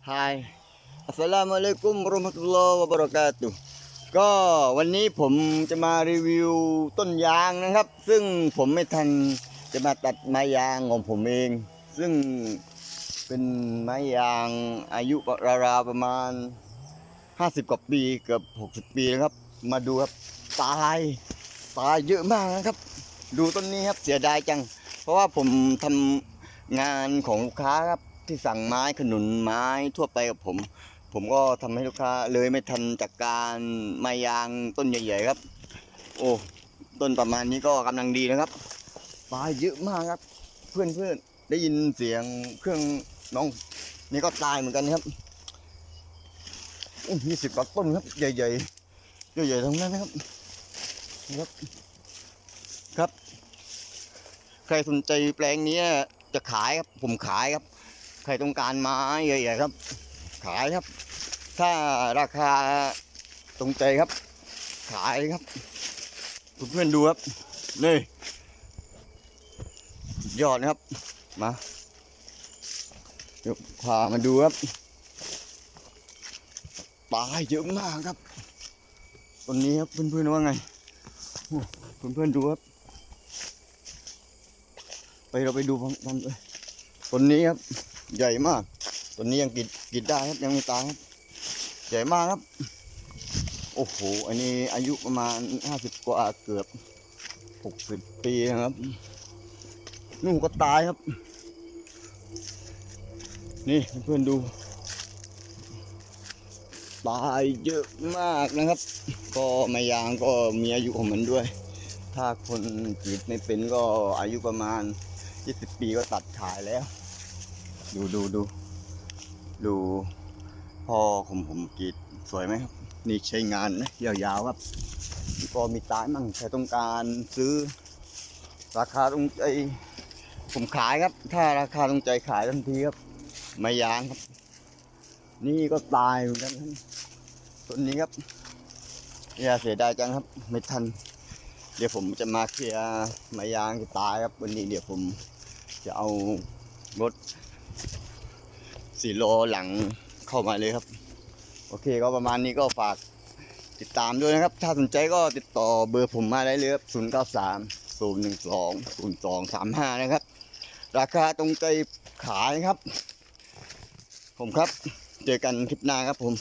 Hi Assalamualaikum warahmatullahi wabarakatuh ก็วันนี้ผมจะมารีวิวต้นยางนะครับ ซึ่งผมไม่ทันจะมาตัดไม้ยางของผมเอง ซึ่งเป็นไม้ยางอายุราวๆประมาณ 50 กว่าปีเกือบ 60 ปีนะครับ มาดูครับตายตายเยอะมากนะครับ ดูต้นนี้ครับเสียดายจัง เพราะว่าผมทำงานของลูกค้าครับ ที่สั่งไม้ขนุนไม้ทั่วไปกับผม ผมก็ทำให้ลูกค้าเลยไม่ทันจากการไม้ยางต้นใหญ่ ๆ ครับ โอ้ต้นประมาณนี้ก็กำลังดีนะครับตายเยอะมากครับเพื่อนเพื่อนๆได้ยินเสียงเครื่องน้องนี่ก็ตายเหมือนกันครับยี่สิบกว่าต้นครับใหญ่ๆใหญ่ๆทั้งนั้นนะครับครับ ครับ ใครสนใจแปลงนี้จะขายครับ ผมขายครับ ใครต้องการไม้ใหญ่ๆครับ ขายครับ ถ้าราคาตรงใจครับ ขายครับเพื่อนๆดูครับ นี่ยอดนะครับ มาเดี๋ยวพามาดูครับปลาเยอะมากครับต้นนี้ครับเพื่อนๆว่าไงเพื่อนๆดูครับ ไปเราไปดูพร้อมกันเลยต้นนี้ครับ ใหญ่มากต้นนี้ยังกินกินได้ครับยังไม่ตายครับใหญ่มากครับ โอ้โหอันนี้อายุประมาณห้าสิบกว่าเกือบหกสิบปีครับนู่นก็ตายครับ นี่เพื่อนดู ตายเยอะมากนะครับ ก็ไมายางก็มีอายุของมันด้วย ถ้าคนกรีดไม่เป็นก็อายุประมาณ 20 ปีก็ตัดขายแล้ว ดูดูดูดูพ่อผมผมกรีดสวยไหมครับ นี่ใช้งานนะยาวๆครับ ก็มีตายมั่งใครต้องการซื้อ ราคาตรงใจผมขายครับ ถ้าราคาตรงใจขายทันทีครับ ไม่ยางครับ นี่ก็ตายเหมือนกันต้นนี้ครับอย่าเสียดายจังครับ ไม่ทัน เดี๋ยวผมจะมาเคลียร์ไม้ยางที่ตายครับ วันนี้เดี๋ยวผมจะเอารถ สี่โลหลังเข้ามาเลยครับ โอเคก็ประมาณนี้ก็ฝากติดตามด้วยนะครับ ถ้าสนใจก็ติดต่อเบอร์ผมมาได้เลยครับ0 9 3 0 1 2 0 2 3 5นะครับ ราคาตรงใจขายครับ ผมครับ เจอกันคลิปหน้าครับผม